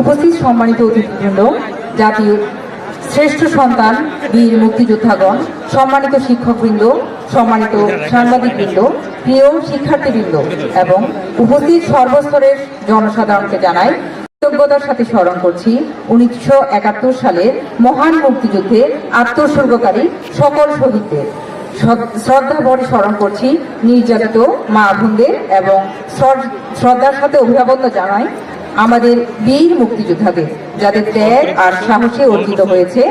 উপস্থিত সম্মানিত অতিথিবৃন্দ জাতির শ্রেষ্ঠ সন্তান, বীর মুক্তিযোদ্ধাগণ, সম্মানিত শিক্ষকবৃন্দ, সম্মানিত সাংবাদিকবৃন্দ, প্রিয় শিক্ষার্থীবৃন্দ, এবং উপস্থিত সর্বস্তরের জনসাধারণকে জানাই কৃতজ্ঞতার সাথে স্মরণ করছি, উনিশশো একাত্তর সালের মহান মুক্তিযুদ্ধে আত্মোৎসর্গকারী সকল শহীদদের। শ্রদ্ধা ভরে স্মরণ করছি নির্যাতিত মা বোনদের এবং শ্রদ্ধার সাথে অভিভাবক জানাই আমাদের বীর মুক্তিযোদ্ধাদের, যাদের ত্যাগ আর সাহসে অর্জিত হয়েছে।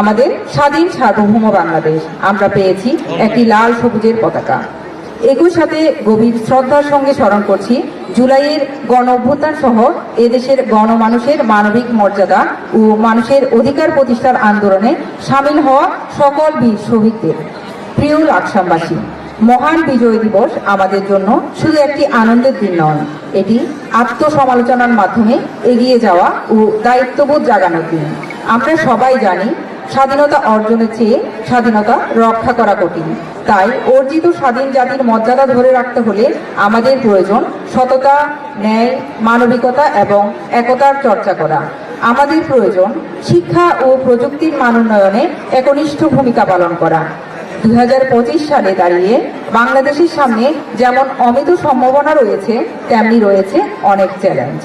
আমাদের স্বাধীন সার্বভৌম বাংলাদেশ, আমরা পেয়েছি একটি লাল সবুজের পতাকা। একই সাথে গভীর শ্রদ্ধার সঙ্গে স্মরণ করছি, জুলাইয়ের গণ অভ্যুত্থান সহ এদেশের গণমানুষের মানবিক মর্যাদা ও মানুষের অধিকার প্রতিষ্ঠার আন্দোলনে সামিল হওয়া সকল বীর শহীদদের। প্রিয় লাকসামবাসী মহান বিজয় দিবস আমাদের জন্য শুধু একটি আনন্দের দিন নয়, এটি আত্মসমালোচনার মাধ্যমে এগিয়ে যাওয়া ও দায়িত্ববোধ জাগানোর দিন। আমরা সবাই জানি, স্বাধীনতা অর্জনের চেয়ে স্বাধীনতা রক্ষা করা কঠিন। তাই অর্জিত স্বাধীন জাতির মর্যাদা ধরে রাখতে হলে আমাদের প্রয়োজন সততা, ন্যায়, মানবিকতা এবং একতার চর্চা করা। আমাদের প্রয়োজন শিক্ষা ও প্রযুক্তির মান উন্নয়নে একনিষ্ঠ ভূমিকা পালন করা। দুই হাজার পঁচিশ সালে দাঁড়িয়ে বাংলাদেশের সামনে যেমন অমিত সম্ভাবনা রয়েছে, তেমনি রয়েছে অনেক চ্যালেঞ্জ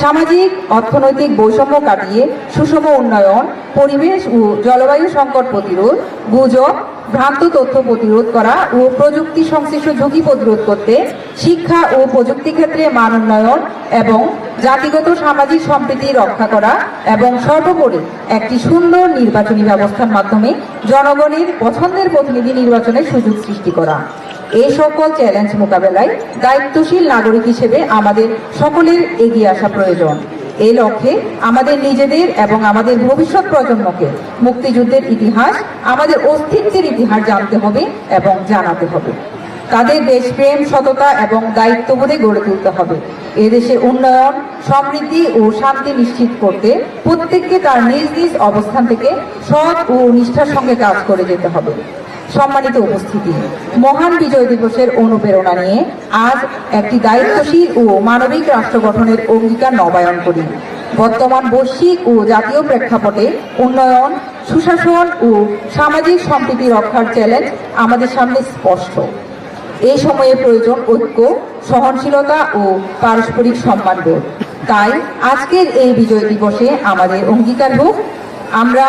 সামাজিক, অর্থনৈতিক বৈষম্য কাটিয়ে সুষম উন্নয়ন, পরিবেশ ও জলবায়ু সংকট প্রতিরোধ, গুজব ভ্রান্ত তথ্য প্রতিরোধ করা ও প্রযুক্তি সংশ্লিষ্ট ঝুঁকি প্রতিরোধ করতে শিক্ষা ও প্রযুক্তি ক্ষেত্রে মান উন্নয়ন এবং জাতিগত সামাজিক সম্প্রীতি রক্ষা করা এবং সর্বোপরি একটি সুন্দর নির্বাচনী ব্যবস্থার মাধ্যমে জনগণের পছন্দের প্রতিনিধি নির্বাচনের সুযোগ সৃষ্টি করা। এই সকল চ্যালেঞ্জ মোকাবেলায় দায়িত্বশীল নাগরিক হিসেবে আমাদের সকলের এগিয়ে আসা প্রয়োজন। এই লক্ষ্যে আমাদের নিজেদের এবং আমাদের ভবিষ্যৎ প্রজন্মকে মুক্তিযুদ্ধের ইতিহাস, আমাদের অস্তিত্বের ইতিহাস জানতে হবে এবং জানাতে হবে। তাদের দেশপ্রেম, সততা এবং দায়িত্ববোধে গড়ে তুলতে হবে। এদেশের উন্নয়ন, সমৃদ্ধি ও শান্তি নিশ্চিত করতে প্রত্যেককে তার নিজ নিজ অবস্থান থেকে সৎ ও নিষ্ঠার সঙ্গে কাজ করে যেতে হবে। সম্মানিত উপস্থিতি। মহান বিজয় দিবসের অনুপ্রেরণা নিয়ে আজ একটি দায়িত্বশীল ও মানবিক রাষ্ট্র গঠনের অঙ্গীকার নবায়ন করি। বর্তমান বৈশ্বিক ও জাতীয় প্রেক্ষাপটে উন্নয়ন, সুশাসন ও সামাজিক সম্প্রীতি রক্ষার চ্যালেঞ্জ আমাদের সামনে স্পষ্ট। এই সময়ে প্রয়োজন ঐক্য, সহনশীলতা ও পারস্পরিক সম্মানবোধ তাই আজকের এই বিজয় দিবসে আমাদের অঙ্গীকার হোক। আমরা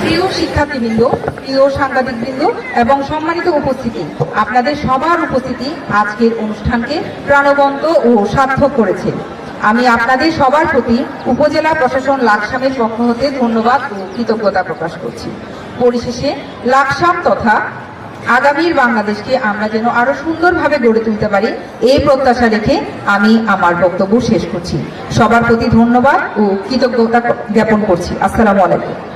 প্রিয় শিক্ষার্থীবৃন্দ, প্রিয় সাংবাদিকবৃন্দ এবং সম্মানিত উপস্থিতি, আপনাদের সবার উপস্থিতি আজকের অনুষ্ঠানকে প্রাণবন্ত ও সার্থক করেছে। আমি আপনাদের সবার প্রতি উপজেলা প্রশাসন লাকসামের পক্ষ হতে ধন্যবাদ ও কৃতজ্ঞতা প্রকাশ করছি। পরিশেষে লাকসাম তথা আগামীর বাংলাদেশকে আমরা যেন আরও সুন্দরভাবে গড়ে তুলতে পারি এই প্রত্যাশা রেখে আমি আমার বক্তব্য শেষ করছি। সবার প্রতি ধন্যবাদ ও কৃতজ্ঞতা জ্ঞাপন করছি। আসসালামু আলাইকুম।